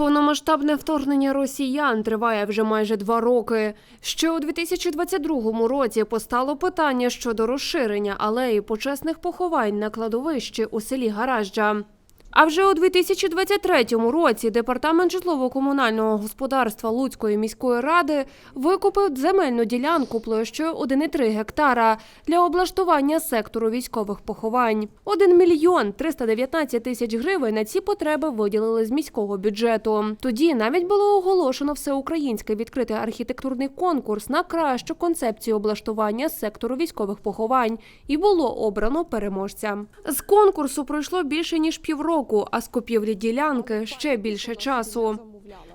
Повномасштабне вторгнення росіян триває вже майже два роки. Ще у 2022 році постало питання щодо розширення алеї почесних поховань на кладовищі у селі Гаражджа. А вже у 2023 році департамент житлово-комунального господарства Луцької міської ради викупив земельну ділянку площею 1,3 гектара для облаштування сектору військових поховань. 1 мільйон 319 тисяч гривень на ці потреби виділили з міського бюджету. Тоді навіть було оголошено всеукраїнський відкритий архітектурний конкурс на кращу концепцію облаштування сектору військових поховань і було обрано переможця. З конкурсу пройшло більше ніж півроку, а з купівлі ділянки ще більше часу.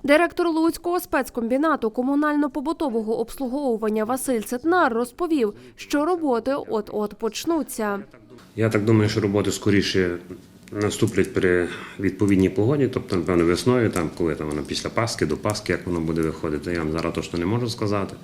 Директор Луцького спецкомбінату комунально-побутового обслуговування Василь Цетнар розповів, що роботи от-от почнуться. Я так думаю, що роботи скоріше наступлять при відповідній погоді, тобто, напевно, весною, там, коли там воно після Пасхи, до Пасхи, як воно буде виходити. Я вам зараз точно не можу сказати,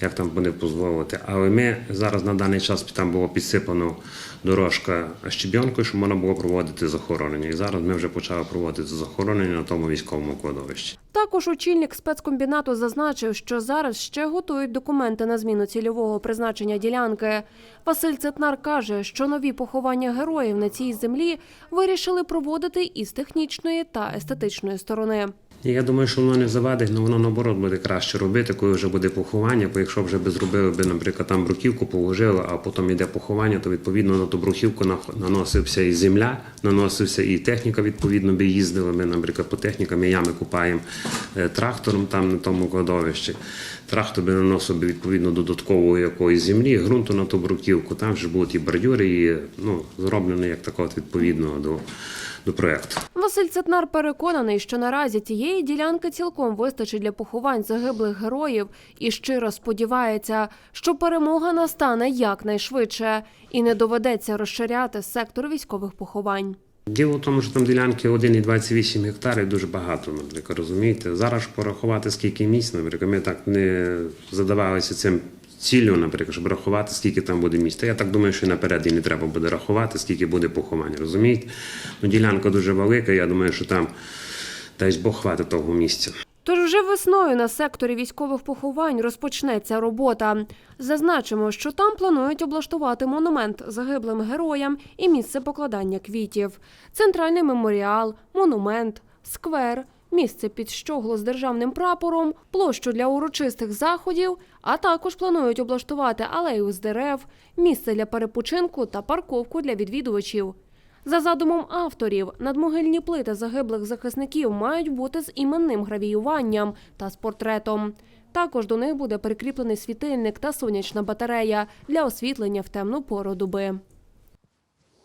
як там буде позволити. Але ми зараз на даний час там було підсипано дорожка щебінкою, щоб можна було проводити захоронення. І зараз ми вже почали проводити захоронення на тому військовому кладовищі. Також очільник спецкомбінату зазначив, що зараз ще готують документи на зміну цільового призначення ділянки. Василь Цетнар каже, що нові поховання героїв на цій землі вирішили проводити із технічної та естетичної сторони. Я думаю, що воно не завадить, але воно наоборот буде краще робити, коли вже буде поховання. Бо якщо вже би зробили би, наприклад, там бруківку положили, а потім йде поховання, то відповідно на ту бруківку наносився і земля, наносився і техніка, відповідно, би їздила. Ми, наприклад, по технікам ми ями купаємо е, трактором там на тому кладовищі. Трактор би наносив відповідно додаткової якоїсь землі, ґрунту на ту бруківку. Там вже будуть і бордюри, і ну, зроблено як так от відповідно до, до проєкту. Василь Цетнар переконаний, що наразі цієї ділянки цілком вистачить для поховань загиблих героїв і щиро сподівається, що перемога настане якнайшвидше і не доведеться розширяти сектор військових поховань. Діло в тому, що там ділянки 1,28 гектарів дуже багато, наприклад, розумієте. Зараз порахувати, скільки місць, наприклад, ми так не задавалися цим ціллю, наприклад, щоб рахувати, скільки там буде місць. Та Я так думаю, що і наперед і не треба буде рахувати, скільки буде поховань, розумієте? Ну, ділянка дуже велика, я думаю, що там десь Бог хватить того місця. Тож вже весною на секторі військових поховань розпочнеться робота. Зазначимо, що там планують облаштувати монумент загиблим героям і місце покладання квітів, центральний меморіал, монумент, сквер, місце під щогло з державним прапором, площу для урочистих заходів, а також планують облаштувати алею з дерев, місце для перепочинку та парковку для відвідувачів. За задумом авторів, надмогильні плити загиблих захисників мають бути з іменним гравіюванням та з портретом. Також до них буде прикріплений світильник та сонячна батарея для освітлення в темну пору доби.